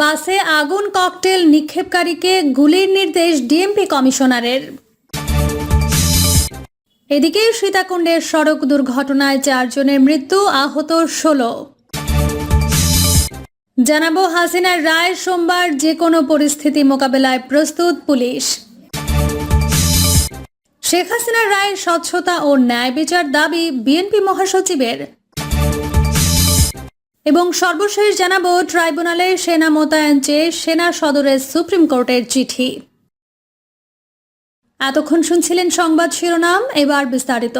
বাসে আগুন ককটেল নিক্ষেপকারীকে গুলির নির্দেশ ডিএমপি কমিশনারের। এদিকে সীতাকুণ্ডের সড়ক দুর্ঘটনায় চারজনের মৃত্যু, আহত ষোলো। জানাব হাসিনার রায় সোমবার যে কোনো পরিস্থিতি মোকাবেলায় প্রস্তুত পুলিশ। শেখ হাসিনার রায়ের স্বচ্ছতা ও ন্যায় বিচার দাবি বিএনপি মহাসচিবের। এবং সর্বশেষ জানাব, ট্রাইব্যুনালে সেনা মোতায়েন চেয়ে সেনা সদরের সুপ্রিম কোর্টের চিঠি। এতক্ষণ শুনছিলেন সংবাদ শিরোনাম, এবার বিস্তারিত।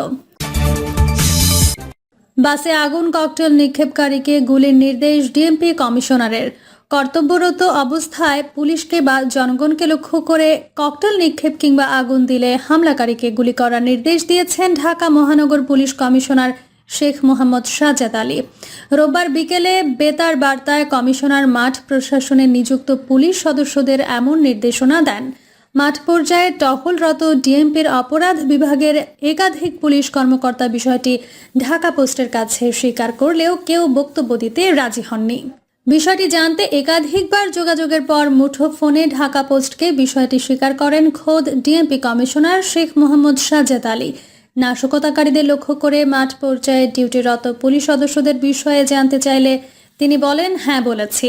বাসে আগুন ককটেল নিক্ষেপকারীকে গুলির নির্দেশ ডিএমপি কমিশনারের। কর্তব্যরত অবস্থায় পুলিশকে বা জনগণকে লক্ষ্য করে ককটেল নিক্ষেপ কিংবা আগুন দিলে হামলাকারীকে গুলি করার নির্দেশ দিয়েছেন ঢাকা মহানগর পুলিশ কমিশনার শেখ মোহাম্মদ সাজাদ আলী। রোববার বিকেলে বেতার বার্তায় কমিশনার মাঠ প্রশাসনে নিযুক্ত পুলিশ সদস্যদের এমন নির্দেশনা দেন। মাঠ পর্যায়ে টহলরত ডিএমপির অপরাধ বিভাগের একাধিক পুলিশ কর্মকর্তা বিষয়টি ঢাকা পোস্টের কাছে স্বীকার করলেও কেউ বক্তব্য দিতে রাজি হননি। বিষয়টি জানতে একাধিকবার যোগাযোগের পর মুঠো ফোনে ঢাকা পোস্টকে বিষয়টি স্বীকার করেন খোদ ডিএমপি কমিশনার শেখ মোহাম্মদ সাজেদ আলী। নাশকতাকারীদের লক্ষ্য করে মাঠ পর্যায়ে ডিউটিরত পুলিশ সদস্যদের বিষয়ে জানতে চাইলে তিনি বলেন হ্যাঁ বলেছি।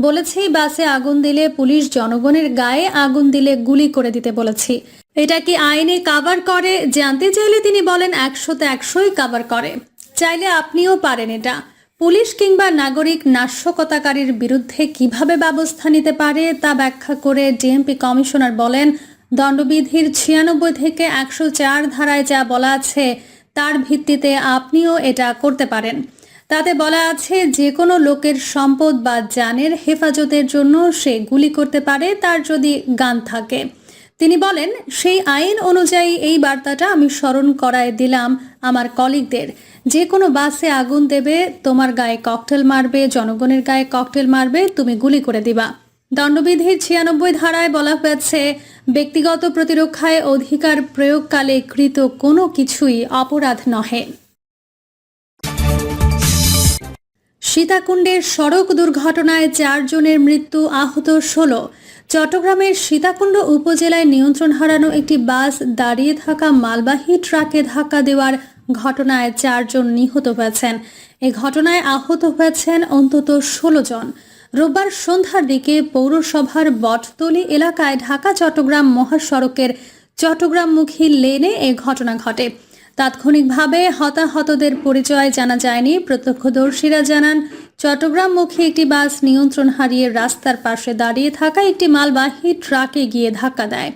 বলেছি, বাসে আগুন দিলে পুলিশ জনগণের গায়ে আগুন দিলে গুলি করে দিতে বলেছি। এটা কি আইনে কাভার করে? জানতে চাইলে তিনি বলেন, একশোতে একশোই কাভার করে। চাইলে আপনিও পারেন এটা। পুলিশ কিংবা নাগরিক নাশকতাকারীর বিরুদ্ধে কীভাবে ব্যবস্থা নিতে পারে তা ব্যাখ্যা করে ডিএমপি কমিশনার বলেন দণ্ডবিধির ছিয়ানব্বই থেকে একশো চার ধারায় যা বলা আছে, তার ভিত্তিতে আপনিও এটা করতে পারেন। তাতে বলা আছে, যে কোনো লোকের সম্পদ বা জানের হেফাজতের জন্য সে গুলি করতে পারে, তার যদি গান থাকে। তিনি বলেন, সেই আইন অনুযায়ী এই বার্তাটা আমি স্মরণ করায় দিলাম আমার কলিগদের। যে কোনো বাসে আগুন দেবে, তোমার গায়ে ককটেল মারবে, জনগণের গায়ে ককটেল মারবে, তুমি গুলি করে দিবা। দণ্ডবিধির ছিয়ানব্বই ধারায় বলা হয়েছে, ব্যক্তিগত প্রতিরক্ষায় অধিকার প্রয়োগকালে কৃত কোনো কিছুই অপরাধ নহে। সীতাকুণ্ডের সড়ক দুর্ঘটনায় চারজনের মৃত্যু আহত ষোলো। চট্টগ্রামের সীতাকুণ্ড উপজেলায় নিয়ন্ত্রণ হারানো একটি বাস দাঁড়িয়ে থাকা মালবাহী ট্রাকে ধাক্কা দেওয়ার ঘটনায় চারজন নিহত হয়েছেন। এ ঘটনায় আহত হয়েছেন অন্তত ষোলো জন। রোববার সন্ধ্যার দিকে পৌরসভার বটতলি এলাকায় ঢাকা চট্টগ্রাম মহাসড়কের চট্টগ্রামমুখী লেনে এ ঘটনা ঘটে। তাৎক্ষণিকভাবে হতাহতদের পরিচয় জানা যায়নি। প্রত্যক্ষদর্শীরা জানান, চট্টগ্রামমুখী একটি বাস নিয়ন্ত্রণ হারিয়ে রাস্তার পাশে দাঁড়িয়ে থাকা একটি মালবাহী ট্রাকে গিয়ে ধাক্কা দেয়।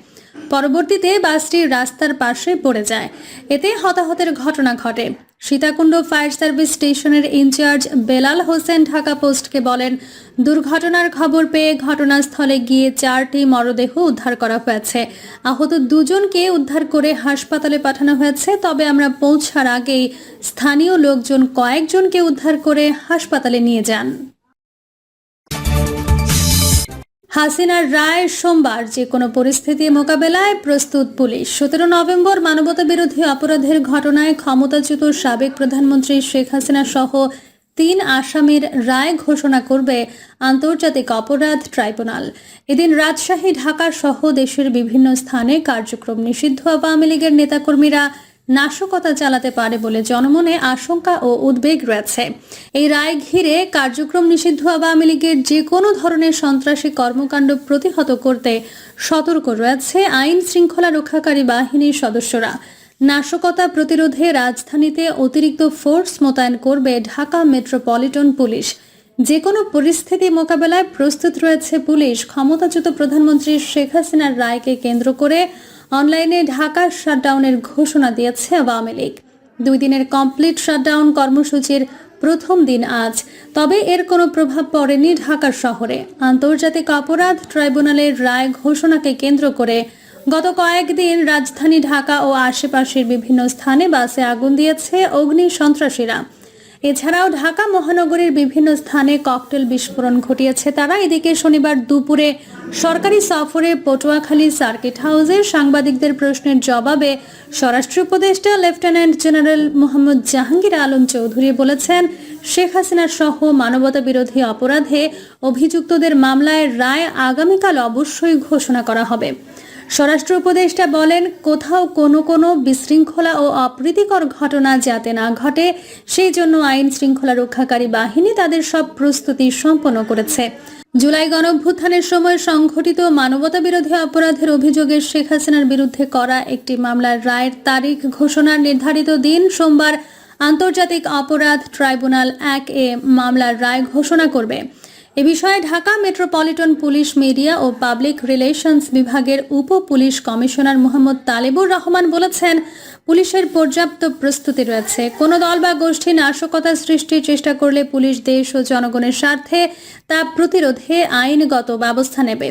পরবর্তীতে বাসটি রাস্তার পাশে পড়ে যায়। এতে হতাহতের ঘটনা ঘটে। সীতাকুণ্ড ফায়ার সার্ভিস স্টেশনের ইনচার্জ বেলাল হোসেন ঢাকা পোস্টকে বলেন, দুর্ঘটনার খবর পেয়ে ঘটনাস্থলে গিয়ে চারটি মরদেহ উদ্ধার করা হয়েছে। আহত দুজনকে উদ্ধার করে হাসপাতালে পাঠানো হয়েছে, তবে আমরা পৌঁছার আগেই স্থানীয় লোকজন কয়েকজনকে উদ্ধার করে হাসপাতালে নিয়ে যান। হাসিনার রায় সোমবার যে কোনো পরিস্থিতি মোকাবেলায় প্রস্তুত পুলিশ। সতেরো নভেম্বর মানবতা বিরোধী অপরাধের ঘটনায় ক্ষমতাচ্যুত সাবেক প্রধানমন্ত্রী শেখ হাসিনা সহ তিন আসামির রায় ঘোষণা করবে আন্তর্জাতিক অপরাধ ট্রাইব্যুনাল। এদিন রাজশাহী, ঢাকা সহ দেশের বিভিন্ন স্থানে কার্যক্রম নিষিদ্ধ আওয়ামী লীগের নেতাকর্মীরা নাশকতা চালাতে পারে বলে জনমনে আশঙ্কা ও উদ্বেগ রয়েছে। এই রায় ঘিরে কার্যক্রম নিষিদ্ধ আওয়ামী লীগের যে কোনো ধরনের সন্ত্রাসী কর্মকাণ্ড প্রতিহত করতে সতর্ক রয়েছে আইন শৃঙ্খলা রক্ষাকারী বাহিনীর সদস্যরা। নাশকতা প্রতিরোধে রাজধানীতে অতিরিক্ত ফোর্স মোতায়েন করবে ঢাকা মেট্রোপলিটন পুলিশ। যে কোনো পরিস্থিতি মোকাবেলায় প্রস্তুত রয়েছে পুলিশ। ক্ষমতাচ্যুত প্রধানমন্ত্রী শেখ হাসিনার রায়কে কেন্দ্র করে অনলাইনে ঢাকা শাটডাউনের ঘোষণা দিয়েছে আওয়ামী লীগ। দুই দিনের কমপ্লিট শাটডাউন কর্মসূচির প্রথম দিন আজ। তবে এর কোনো প্রভাব পড়েনি ঢাকা শহরে। আন্তর্জাতিক অপরাধ ট্রাইব্যুনালের রায় ঘোষণাকে কেন্দ্র করে গত কয়েকদিন রাজধানী ঢাকা ও আশেপাশের বিভিন্ন স্থানে বাসে আগুন দিয়েছে অগ্নি সন্ত্রাসীরা। এছাড়াও ঢাকা মহানগরীর বিভিন্ন স্থানে ককটেল বিস্ফোরণ ঘটিয়েছে তারা। এদিকে শনিবার দুপুরে সরকারি সফরে পটুয়াখালী সার্কিট হাউসে সাংবাদিকদের প্রশ্নের জবাবে স্বরাষ্ট্র উপদেষ্টা লেফটেন্যান্ট জেনারেল মোহাম্মদ জাহাঙ্গীর আলম চৌধুরী বলেছেন, শেখ হাসিনা সহ মানবতা বিরোধী অপরাধে অভিযুক্তদের মামলায় রায় আগামীকাল অবশ্যই ঘোষণা করা হবে। স্বরাষ্ট্র উপদেষ্টা বলেন, কোথাও কোনো কোনো বিশৃঙ্খলা ও অপ্রীতিকর ঘটনা যাতে না ঘটে, সেই জন্য আইন শৃঙ্খলা রক্ষাকারী বাহিনী তাদের সব প্রস্তুতি সম্পন্ন করেছে। জুলাই গণভ্যুত্থানের সময় সংঘটিত মানবতা বিরোধী অপরাধের অভিযোগে শেখ হাসিনার বিরুদ্ধে করা একটি মামলার রায়ের তারিখ ঘোষণার নির্ধারিত দিন সোমবার আন্তর্জাতিক অপরাধ ট্রাইব্যুনাল এক এ মামলার রায় ঘোষণা করবে। এ বিষয়ে ঢাকা মেট্রোপলিটন পুলিশ মিডিয়া ও পাবলিক রিলেশনস বিভাগের উপ পুলিশ কমিশনার মোহাম্মদ তালেবুর রহমান বলেছেন, পুলিশের পর্যাপ্ত প্রস্তুতি রয়েছে। কোনো দল বা গোষ্ঠী নাশকতা সৃষ্টির চেষ্টা করলে পুলিশ দেশ ও জনগণের স্বার্থে তা প্রতিরোধে আইনগত ব্যবস্থা নেবে।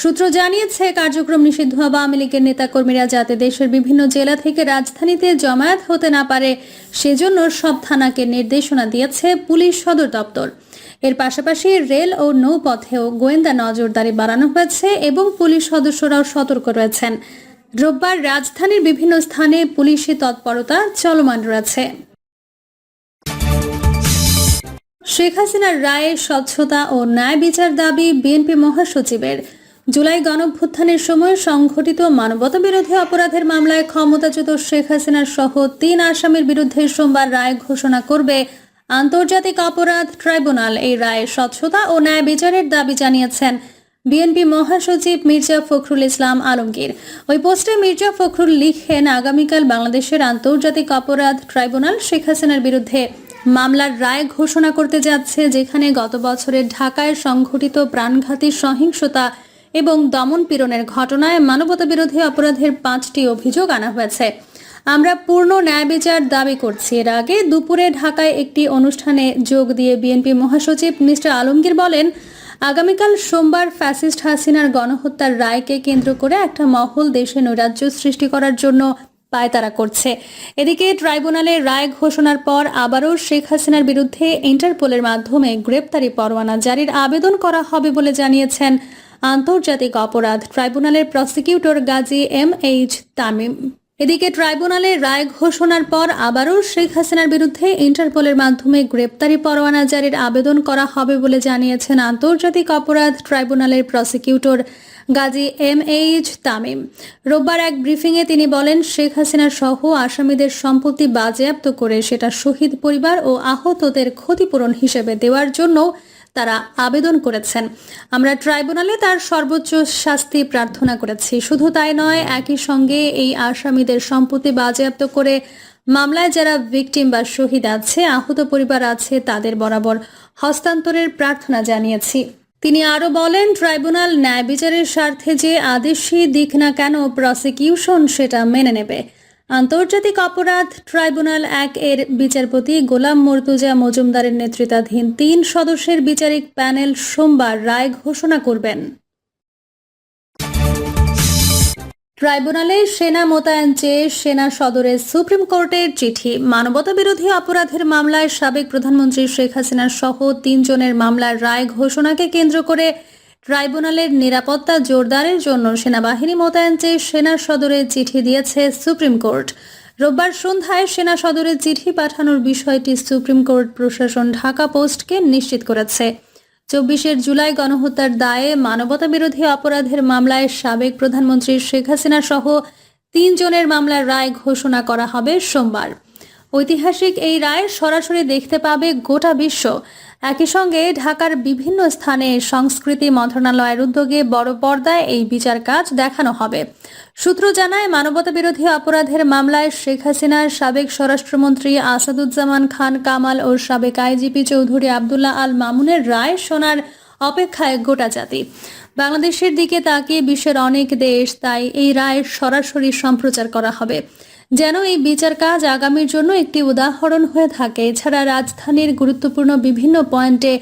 সূত্র জানিয়েছে, কার্যক্রম নিষিদ্ধ হওয়া আওয়ামী লীগের নেতাকর্মীরা যাতে দেশের বিভিন্ন জেলা থেকে রাজধানীতে জমায়েত হতে না পারে, সেজন্য সব থানাকে নির্দেশনা দিয়েছে পুলিশ সদর দপ্তর। এর পাশাপাশি রেল ও নৌপথেও গোয়েন্দা নজরদারি বাড়ানো হয়েছে এবং পুলিশ সদস্যরাও সতর্ক রয়েছেন। রোববার রাজধানীর বিভিন্ন স্থানে পুলিশি তৎপরতা চলমান রয়েছে। শেখ হাসিনার রায়ে স্বচ্ছতা ও ন্যায় বিচার দাবি বিএনপি মহাসচিবের। জুলাই গণভ্যুত্থানের সময় সংঘটিত মানবতা বিরোধী অপরাধের মামলায় ক্ষমতাচ্যুত শেখ হাসিনার সহ তিন আসামির বিরুদ্ধে সোমবার রায় ঘোষণা করবে আন্তর্জাতিক অপরাধ ট্রাইব্যুনাল এই রায়ে স্বচ্ছতা ও ন্যায় বিচারের দাবি জানিয়েছেন বিএনপি মহাসচিব মির্জা ফখরুল ইসলাম আলমগীর। ওই পোস্টে মির্জা ফখরুল লিখেন, আগামীকাল বাংলাদেশের আন্তর্জাতিক অপরাধ ট্রাইব্যুনাল শেখ হাসিনার বিরুদ্ধে মামলার রায় ঘোষণা করতে যাচ্ছে, যেখানে গত বছরের ঢাকায় সংঘটিত প্রাণঘাতী সহিংসতা এবং দমন পীড়নের ঘটনায় মানবতা বিরোধী অপরাধের পাঁচটি অভিযোগ আনা হয়েছে। আমরা পূর্ণ ন্যায় বিচার দাবি করছি। এর আগে দুপুরে ঢাকায় একটি অনুষ্ঠানে যোগ দিয়ে বিএনপি মহাসচিব মিস্টার আলমগীর বলেন, আগামীকাল সোমবার ফ্যাসিস্ট হাসিনার গণহত্যার রায়কে কেন্দ্র করে একটা মহল দেশে নৈরাজ্য সৃষ্টি করার জন্য পায়তারা করছে। এদিকে ট্রাইব্যুনালে রায় ঘোষণার পর আবারও শেখ হাসিনার বিরুদ্ধে ইন্টারপোলের মাধ্যমে গ্রেপ্তারি পরোয়ানা জারির আবেদন করা হবে বলে জানিয়েছেন আন্তর্জাতিক অপরাধ ট্রাইব্যুনালের prosecutor Gazi M H Tamim. এদিকে ট্রাইব্যুনালের রায় ঘোষণার পর আবারও শেখ হাসিনার বিরুদ্ধে ইন্টারপোলের মাধ্যমে গ্রেপ্তারি পরোয়ানা জারির আবেদন করা হবে বলে জানিয়েছেন আন্তর্জাতিক অপরাধ ট্রাইব্যুনালের prosecutor Gazi M H Tamim. রোববার এক ব্রিফিংয়ে তিনি বলেন, শেখ হাসিনা সহ আসামিদের সম্পত্তি বাজেয়াপ্ত করে সেটা শহীদ পরিবার ও আহতদের ক্ষতিপূরণ হিসেবে দেওয়ার জন্য তারা আবেদন করেছেন। আমরা ট্রাইব্যুনালে তার সর্বোচ্চ শাস্তি প্রার্থনা করেছি। শুধু তাই নয়, একই সঙ্গে এই আসামিদের সম্পত্তি বাজেয়াপ্ত করে মামলায় যারা ভিকটিম বা শহীদ আছে, আহত পরিবার আছে, তাদের বরাবর হস্তান্তরের প্রার্থনা জানিয়েছি। তিনি আরও বলেন, ট্রাইব্যুনাল ন্যায় বিচারের স্বার্থে যে আদেশই দিক না কেন, প্রসিকিউশন সেটা মেনে নেবে। আন্তর্জাতিক অপরাধ ট্রাইব্যুনাল এক এর বিচারপতি গোলাম মর্তুজা মজুমদারের নেতৃত্বাধীন তিন সদস্যের বিচারিক প্যানেল সোমবার রায় ঘোষণা করবেন। ট্রাইব্যুনালে সেনা মোতায়েন চেয়ে সেনা সদরে সুপ্রিম কোর্টের চিঠি। মানবতা বিরোধী অপরাধের মামলায় সাবেক প্রধানমন্ত্রী শেখ হাসিনার সহ তিনজনের মামলার রায় ঘোষণাকে কেন্দ্র করে ট্রাইব্যুনালের নিরাপত্তা জোরদারের জন্য সেনাবাহিনী মোতায়েন চেয়ে সেনা সদরে চিঠি দিয়েছে সুপ্রিম কোর্ট। রোববার সন্ধ্যায় সেনা সদরে চিঠি পাঠানোর বিষয়টি সুপ্রিম কোর্ট প্রশাসন ঢাকা পোস্টকে নিশ্চিত করেছে। চব্বিশের জুলাই গণহত্যার দায়ে মানবতা বিরোধী অপরাধের মামলায় সাবেক প্রধানমন্ত্রী শেখ হাসিনা সহ তিনজনের মামলার রায় ঘোষণা করা হবে সোমবার। ঐতিহাসিক এই রায় সরাসরি দেখতে পাবে গোটা বিশ্ব। একই সঙ্গে ঢাকার বিভিন্ন স্থানে সংস্কৃতি মন্ত্রণালয়ের উদ্যোগে বড় পর্দায় এই বিচার কাজ দেখানো হবে। সূত্র জানায় মানবতা বিরোধী অপরাধের মামলায় শেখ হাসিনার সাবেক স্বরাষ্ট্রমন্ত্রী আসাদুজ্জামান খান কামাল ও সাবেক আইজিপি চৌধুরী আবদুল্লাহ আল মামুনের রায় শোনার অপেক্ষায় গোটা জাতি। বাংলাদেশের দিকে তাকিয়ে বিশ্বের অনেক দেশ তাই এই রায় সরাসরি সম্প্রচার করা হবে। যেন এই বিচার কাজ আগামীর জন্য একটি উদাহরণ হয়ে থাকে। এছাড়া রাজধানীর গুরুত্বপূর্ণ বিভিন্ন পয়েন্টে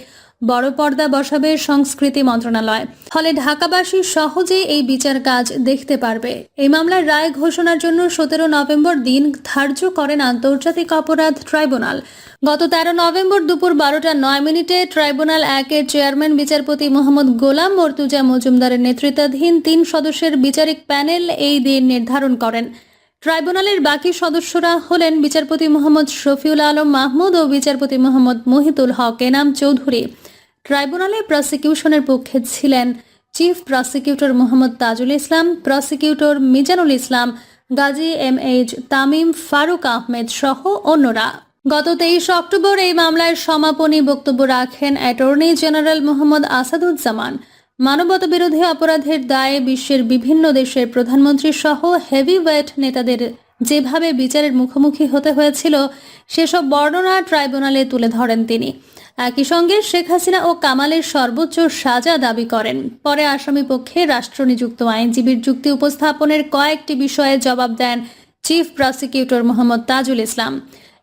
বড় পর্দা বসাবে সংস্কৃতি মন্ত্রণালয়। ফলে ঢাকাবাসী সহজেই এই বিচার কাজ দেখতে পারবে। এই মামলার রায় ঘোষণার জন্য সতেরো নভেম্বর দিন ধার্য করেন আন্তর্জাতিক অপরাধ ট্রাইব্যুনাল। গত তেরো নভেম্বর দুপুর বারোটা নয় মিনিটে ট্রাইব্যুনাল একের চেয়ারম্যান বিচারপতি মোহাম্মদ গোলাম মর্তুজা মজুমদারের নেতৃত্বাধীন তিন সদস্যের বিচারিক প্যানেল এই দিন নির্ধারণ করেন। ট্রাইব্যুনালের বাকি সদস্যরা হলেন বিচারপতি মোহাম্মদ শফিউল আলম মাহমুদ ও বিচারপতি মোহাম্মদ মহিতুল হক এনাম চৌধুরী। ট্রাইব্যুনালে প্রসিকিউশনের পক্ষে ছিলেন chief prosecutor Mohammad Tajul Islam, prosecutor Mizanul Islam, Gazi M H Tamim, Faruk Ahmed সহ অন্যরা। গত তেইশ অক্টোবর এই মামলায় সমাপনী বক্তব্য রাখেন অ্যাটর্নি জেনারেল মোহাম্মদ আসাদুজ্জামান। মানবতা বিরোধী অপরাধের দায়ে বিশ্বের বিভিন্ন দেশের প্রধানমন্ত্রী সহ হেভিওয়েট নেতাদের যেভাবে বিচারের মুখোমুখি হতে হয়েছিল, সেসব বর্ণনা ট্রাইব্যুনালে তুলে ধরেন তিনি। একই সঙ্গে শেখ হাসিনা ও কামালের সর্বোচ্চ সাজা দাবি করেন। পরে আসামি পক্ষে রাষ্ট্রনিযুক্ত আইনজীবীর যুক্তি উপস্থাপনের কয়েকটি বিষয়ে জবাব দেন চিফ প্রসিকিউটর মোহাম্মদ তাজুল ইসলাম।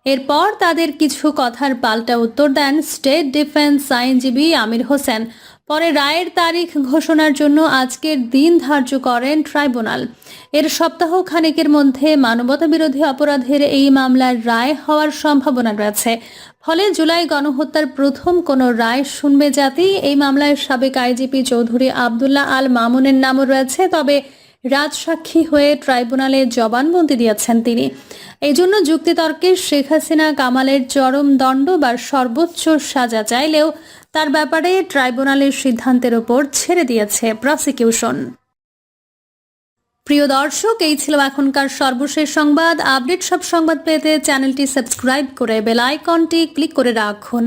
এরপর তাদের কিছু কথার পাল্টা উত্তর দেন স্টেট ডিফেন্স আইনজীবী আমির হোসেন। পরে রায়ের তারিখ ঘোষণার জন্য আজকের দিন ধার্য করেন ট্রাইব্যুনাল। এর সপ্তাহ খানেকের মধ্যে মানবতা বিরোধী অপরাধের এই মামলার রায় হওয়ার সম্ভাবনা রয়েছে। ফলে জুলাই গণহত্যার প্রথম কোনো রায় শুনবে জাতি? এই মামলায় সাবেক আইজিপি চৌধুরী আবদুল্লাহ আল মামুনের নামও রয়েছে। তবে রাজসাক্ষী হয়ে ট্রাইব্যুনালে জবানবন্দি দিয়েছেন তিনি। এই জন্য যুক্তিতর্কে শেখ হাসিনা, কামালের চরম দণ্ড বা সর্বোচ্চ সাজা চাইলেও তার ব্যাপারে ট্রাইব্যুনালের সিদ্ধান্তের ওপর ছেড়ে দিয়েছে প্রসিকিউশন। প্রিয় দর্শক, এই ছিল এখনকার সর্বশেষ সংবাদ। আপডেট সব সংবাদ পেতে চ্যানেলটি সাবস্ক্রাইব করে বেল আইকনটি ক্লিক করে রাখুন।